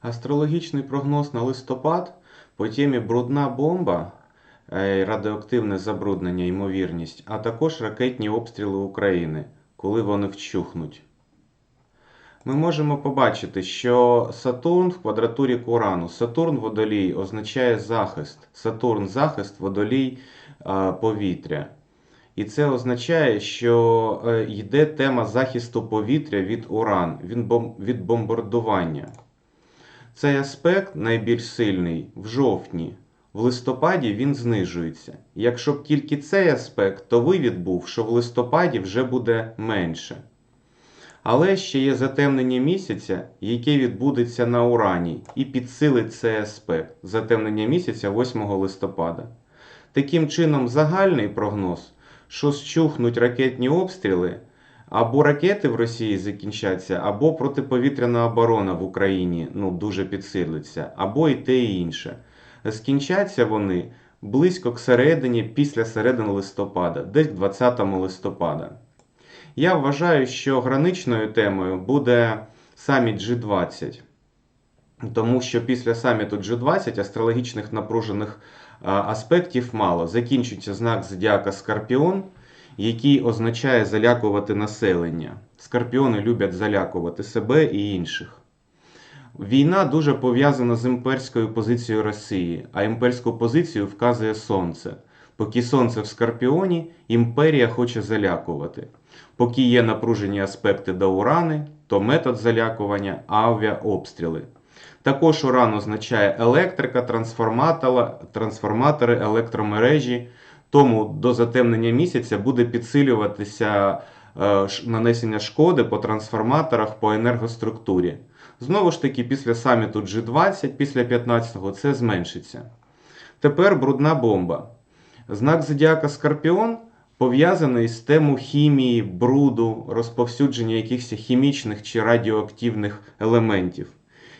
Астрологічний прогноз на листопад по темі брудна бомба, е, радіоактивне забруднення, ймовірність, а також ракетні обстріли України, коли вони вщухнуть. Ми можемо побачити, що Сатурн в квадратурі Курану. Сатурн водолій означає захист. Сатурн захист, водолій е, повітря. І це означає, що е, йде тема захисту повітря від уран, від бомбардування. Цей аспект найбільш сильний в жовтні. В листопаді він знижується. Якщо б тільки цей аспект, то вивід був, що в листопаді вже буде менше. Але ще є затемнення місяця, яке відбудеться на Урані, і підсилить цей аспект затемнення місяця 8 листопада. Таким чином, загальний прогноз, що щухнуть ракетні обстріли, або ракети в Росії закінчаться, або протиповітряна оборона в Україні ну, дуже підсилиться, або і те, і інше. Скінчаться вони близько к середині, після середини листопада, десь 20 листопада. Я вважаю, що граничною темою буде саміт G20, тому що після саміту G20 астрологічних напружених аспектів мало. Закінчується знак зодіака Скорпіон, який означає залякувати населення. Скорпіони люблять залякувати себе і інших. Війна дуже пов'язана з імперською позицією Росії, а імперську позицію вказує Сонце. Поки Сонце в Скорпіоні, імперія хоче залякувати. Поки є напружені аспекти до урани, то метод залякування авіаобстріли. Також уран означає електрика, трансформатори, електромережі. Тому до затемнення місяця буде підсилюватися е, нанесення шкоди по трансформаторах по енергоструктурі. Знову ж таки, після саміту G20, після 15-го це зменшиться. Тепер брудна бомба. Знак зодіака Скорпіон пов'язаний з темою хімії, бруду, розповсюдження якихось хімічних чи радіоактивних елементів.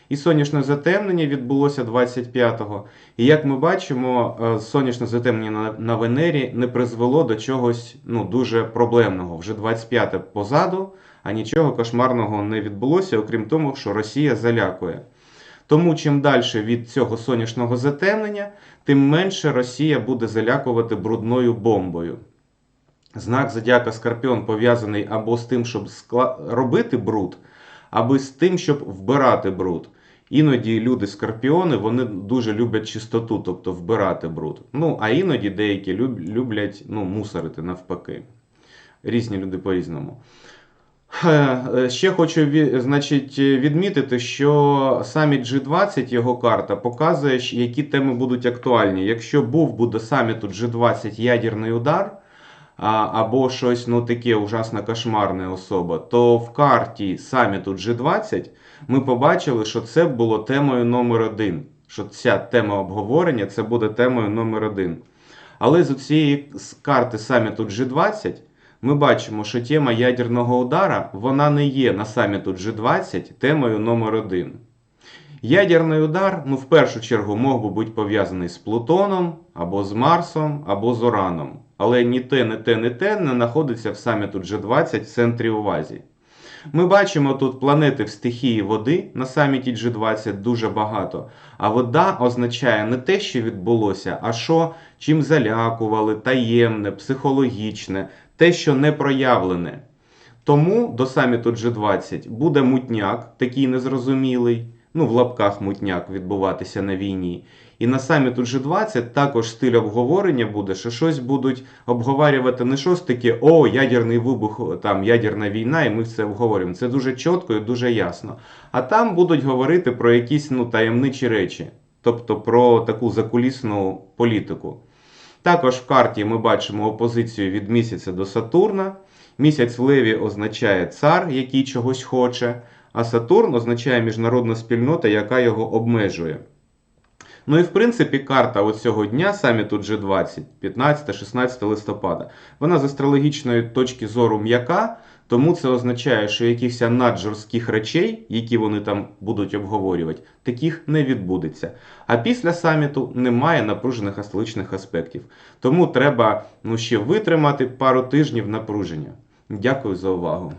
І сонячне затемнення відбулося 25-го. І як ми бачимо, е, сонячне затемнення на, Венері не призвело до чогось ну, дуже проблемного. Вже 25-те позаду, а нічого кошмарного не відбулося, окрім того, що Росія залякує. Тому чим далі від цього сонячного затемнення, тим менше Росія буде залякувати брудною бомбою. Знак зодіака Скорпіон пов'язаний або з тим, щоб скла- робити бруд, або з тим, щоб вбирати бруд. Іноді люди скорпіони вони дуже люблять чистоту, тобто вбирати бруд. Ну, а іноді деякі люб- люблять ну, мусорити навпаки. Різні люди по-різному. Е, е, Ще хочу значить, відмітити, що саміт G20, його карта, показує, які теми будуть актуальні. Якщо був буде саміту G20 ядерний удар, або щось ну, таке ужасно кошмарне особа, то в карті саміту G20 ми побачили, що це було темою номер один. Що ця тема обговорення це буде темою номер один. Але з цієї карти саміту G20 ми бачимо, що тема ядерного удара вона не є на саміту G20 темою номер один. Ядерний удар, ну, в першу чергу, мог би бути пов'язаний з Плутоном, або з Марсом, або з Ураном. Але ні те, ні те, ні те не знаходиться в саміту G20 в центрі увазі. Ми бачимо тут планети в стихії води на саміті G20 дуже багато. А вода означає не те, що відбулося, а що чим залякували, таємне, психологічне, те, що не проявлене. Тому до саміту G20 буде мутняк, такий незрозумілий, ну в лапках мутняк відбуватися на війні. І на саміту G20 також стиль обговорення буде, що щось будуть обговорювати не щось таке, о, ядерний вибух, там ядерна війна, і ми це обговорюємо. Це дуже чітко і дуже ясно. А там будуть говорити про якісь ну, таємничі речі, тобто про таку закулісну політику. Також в карті ми бачимо опозицію від місяця до Сатурна. Місяць в Леві означає цар, який чогось хоче, а Сатурн означає міжнародна спільнота, яка його обмежує. Ну і в принципі карта от цього дня саміту G20, 15-16 листопада, вона з астрологічної точки зору м'яка, тому це означає, що якихось наджорстких речей, які вони там будуть обговорювати, таких не відбудеться. А після саміту немає напружених астрологічних аспектів. Тому треба ну, ще витримати пару тижнів напруження. Дякую за увагу.